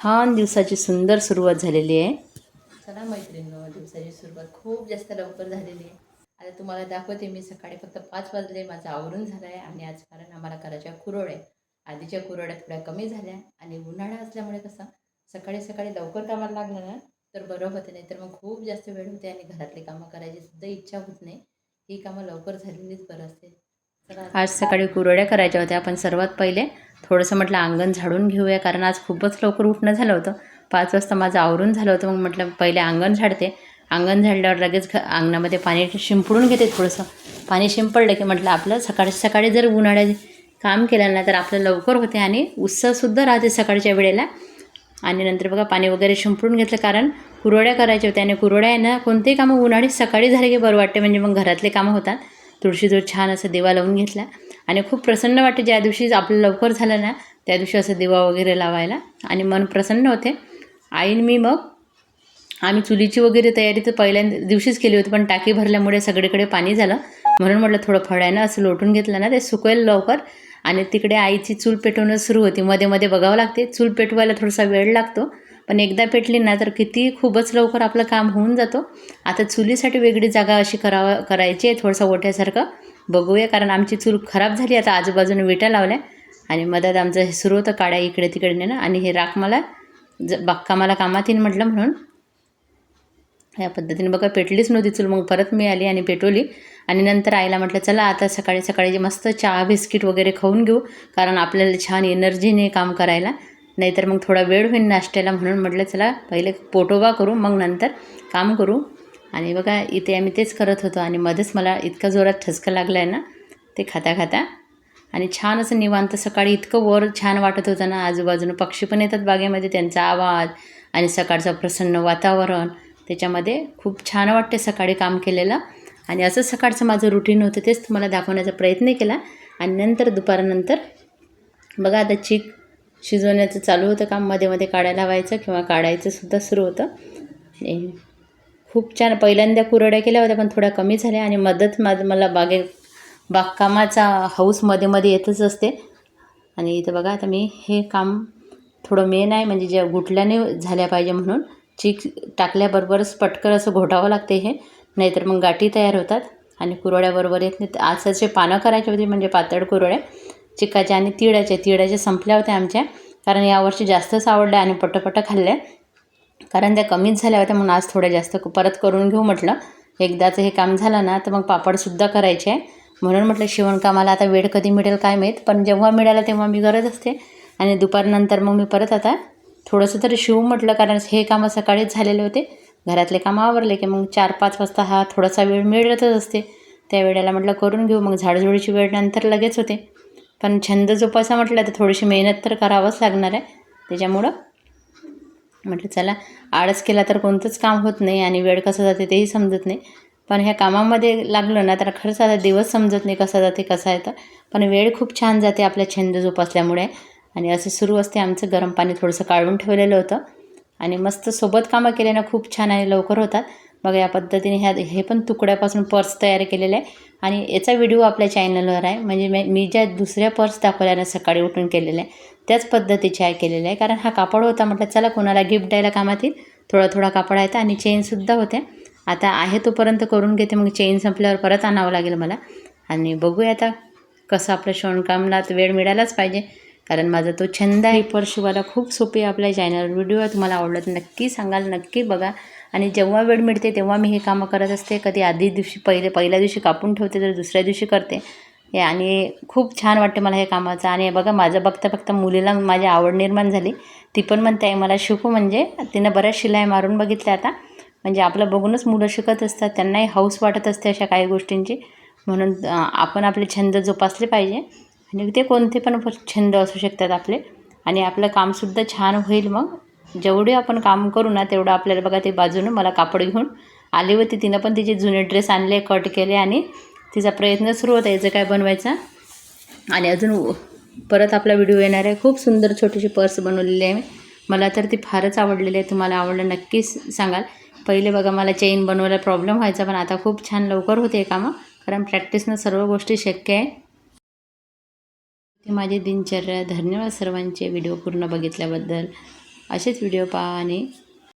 छान दिवसाची सुंदर सुरुवात झालेली आहे. चला मैत्रिणी दिवसाची सुरुवात खूप जास्त लवकर झालेली आहे. आता तुम्हाला दाखवते मी सकाळी फक्त पाच वाजले माझं आवरून झालं आहे आणि आज कारण आम्हाला करायच्या कुरवड्या आधीच्या कुरवड्या थोड्या कमी झाल्या आणि उन्हाळा असल्यामुळे कसं सकाळी सकाळी लवकर कामाला लागलं ना तर बरं होते नाही तर मग खूप जास्त वेळ होते आणि घरातली कामं करायची सुद्धा इच्छा होत नाही. ही कामं लवकर झालेलीच बरं असते. आज सकाळी कुरवड्या करायच्या होत्या. आपण सर्वात पहिले थोडंसं म्हटलं अंगण झाडून घेऊया कारण आज खूपच लवकर उठणं झालं होतं. पाच वाजता माझं आवरून झालं होतं मग म्हटलं पहिले अंगण झाडते. अंगण झाडल्यावर लगेच घ अंगणामध्ये पाणी शिंपडून घेते थोडंसं. पाणी शिंपडलं की म्हटलं आपलं सकाळी सकाळी जर उन्हाळ्यात काम केलं ना तर आपलं लवकर होते आणि उत्साहसुद्धा राहते सकाळच्या वेळेला. आणि नंतर बघा पाणी वगैरे शिंपडून घेतलं कारण कुरवड्या करायच्या होत्या. आणि कुरवड्या आहे ना कोणतेही कामं उन्हाळी सकाळी झाले की बरं वाटते. म्हणजे मग घरातले कामं होतात. तुळशीजवळ छान असं दिवा लावून घेतला. आणि खूप प्रसन्न वाटते ज्या दिवशी आपलं लवकर झालं ना त्या दिवशी असं दिवा वगैरे लावायला. आणि मन प्रसन्न होते. आईन मी मग आम्ही चुलीची वगैरे तयारी तर पहिल्या दिवशीच केली होती पण टाकी भरल्यामुळे सगळीकडे पाणी झालं. म्हणून म्हटलं थोडं फळ्यानं असं लोटून घेतलं ना ते सुकवेल लवकर. आणि तिकडे आईची चूल पेटवणं सुरू होती. मध्ये मध्ये बघावं लागते. चूल पेटवायला थोडासा वेळ लागतो. पण एकदा पेटली ना तर किती खूपच लवकर आपलं काम होऊन जातो. आता चुलीसाठी वेगळी जागा अशी करावं करायची आहे थोडंसं ओठ्यासारखं बघूया कारण आमची चूल खराब झाली आता आजूबाजूने विटा लावल्या. आणि मधात आमचं हे सुरू होतं काड्या इकडे तिकडे नेणं. आणि हे राख मला ज बागकामाला कामात येईन म्हटलं म्हणून. या पद्धतीने बघा पेटलीच नव्हती चूल. मग परत मी आली आणि पेटवली. आणि नंतर आईला म्हटलं चला आता सकाळी सकाळी जे मस्त चहा बिस्किट वगैरे खाऊन घेऊ. कारण आपल्याला छान एनर्जीने काम करायला. नाहीतर मग थोडा वेळ होईल नाश्त्याला म्हणून म्हटलं चला पहिले पोटोबा करू मग नंतर काम करू. आणि बघा इथे आम्ही तेच करत होतो आणि मध्येच मला इतका जोरात ठसका लागला आहे ना ते खाता खाता. आणि छान असं निवांत सकाळी इतकं वर छान वाटत होतं ना आजूबाजूनं पक्षी पण येतात बागेमध्ये त्यांचा आवाज आणि सकाळचं प्रसन्न वातावरण. त्याच्यामध्ये खूप छान वाटते सकाळी काम केलेलं. आणि असं सकाळचं माझं रुटीन होतं तेच तुम्हाला दाखवण्याचा प्रयत्न केला. आणि नंतर दुपारनंतर बघा आता चीक शिजवण्याचं चालू होतं काममध्ये मध्ये काढायला लावायचं किंवा काढायचं सुद्धा सुरू होतं. आणि खूप छान पहिल्यांदा कुरड्या केल्या होत्या पण थोड्या कमी झाल्या आणि मदत माझ मला बागे बागकामाचा हाऊसमध्ये मध्ये येतच असते. आणि इथं बघा आता मी हे काम थोडं मेन आहे म्हणजे ज्या गुटल्याने झाल्या पाहिजे म्हणून. चीक टाकल्याबरोबरच पटकन असं घोटावं लागते हे. नाहीतर मग गाठी तयार होतात. आणि कुरड्याबरोबर येत नाही आज पानं करायचे होते म्हणजे पातळ कुरड्या चिकाच्या आणि तिळाच्या तिळाच्या संपल्या होत्या आमच्या. कारण यावर्षी जास्तच आवडल्या आणि पटपट खाल्ल्या कारण त्या कमीच झाल्या होत्या म्हणून आज थोड्या जास्त परत करून घेऊ म्हटलं. एकदाचं हे काम झालं ना तर मग पापडसुद्धा करायचे. आहे म्हणून म्हटलं शिवणकामाला आता वेळ कधी मिळेल काय माहीत. पण जेव्हा मिळाला तेव्हा मी करत असते. आणि दुपारनंतर मग मी परत आता थोडंसं तरी शिवू म्हटलं कारण हे कामं सकाळीच झालेले होते. घरातले कामं आवरले की मग चार पाच वाजता हा थोडासा वेळ मिळतच असते. त्या वेळेला म्हटलं करून घेऊ. मग झाडझुडीची वेळ नंतर लगेच होते. पण छंद जोपासा म्हटलं तर थोडीशी मेहनत तर करावंच लागणार आहे. त्याच्यामुळं म्हटलं चला आळस केला तर कोणतंच काम होत नाही आणि वेळ कसा जाते तेही समजत नाही. पण ह्या कामामध्ये लागलं ना तर खरंच आता दिवस समजत नाही कसा जाते कसा येतं. पण वेळ खूप छान जाते आपल्या छंद जोपासल्यामुळे. आणि असं सुरू असते आमचं गरम पाणी थोडंसं काढून ठेवलेलं होतं. आणि मस्त सोबत कामं केल्यानं खूप छान आणि लवकर होतात. बघा या पद्धतीने ह्या हे पण तुकड्यापासून पर्स तयार केलेले आहे. आणि याचा व्हिडिओ आपल्या चॅनलवर आहे. म्हणजे मी मी ज्या दुसऱ्या पर्स दाखवल्या ना सकाळी उठून केलेल्या आहे त्याच पद्धतीचे आहे केलेले आहे. कारण हा कापड होता म्हटलं चला कोणाला गिफ्ट द्यायला कामात येईल थोडा थोडा कापड आहे आणि चेनसुद्धा होते आता आहे तोपर्यंत करून घेते मग चेन संपल्यावर परत आणावं लागेल मला. आणि बघूया आता कसं आपलं शिवणकामला वेळ मिळालाच पाहिजे. कारण माझा तो छंद आहे पर्स शिवायला खूप सोपी आहे आपल्या चॅनल व्हिडिओ तुम्हाला आवडला तर नक्की सांगाल नक्की बघा. आणि जेव्हा वेळ मिळते तेव्हा मी हे कामं करत असते. कधी आधी दिवशी पहिले पहिल्या दिवशी कापून ठेवते तर दुसऱ्या दिवशी करते. हे आणि खूप छान वाटते मला हे कामाचं. आणि बघा माझं बघता बघता मुलीला माझी आवड निर्माण झाली. ती पण म्हणते मला शिकू म्हणजे? तिनं बऱ्याच शिलाई मारून बघितल्या आता. म्हणजे आपलं बघूनच मुलं शिकत असतात. त्यांनाही हौस वाटत असते अशा काही गोष्टींची. म्हणून आपण आपले छंद जोपासले पाहिजे. आणि ते कोणते पण छंद असू शकतात आपले. आणि आपलं कामसुद्धा छान होईल मग. जेवढे आपण काम करू ना तेवढं आपल्याला बघा ते बाजूनं मला कापड घेऊन आली होती. तिनं पण तिचे जुने ड्रेस आणले कट केले आणि तिचा प्रयत्न सुरू होता याचं काय बनवायचा. आणि अजून परत आपला व्हिडिओ येणार आहे. खूप सुंदर छोटीशी पर्स बनवलेली आहे मला तर ती फारच आवडलेली आहे. तुम्हाला आवडलं नक्कीच सांगाल. पहिले बघा मला चेन बनवायला प्रॉब्लेम व्हायचा पण आता खूप छान लवकर होते कामं. कारण प्रॅक्टिसनं सर्व गोष्टी शक्य आहे. माझी दिनचर्या. धन्यवाद सर्वांचे. व्हिडिओ पूर्ण बघितल्याबद्दल. असेच व्हिडिओ पहा आणि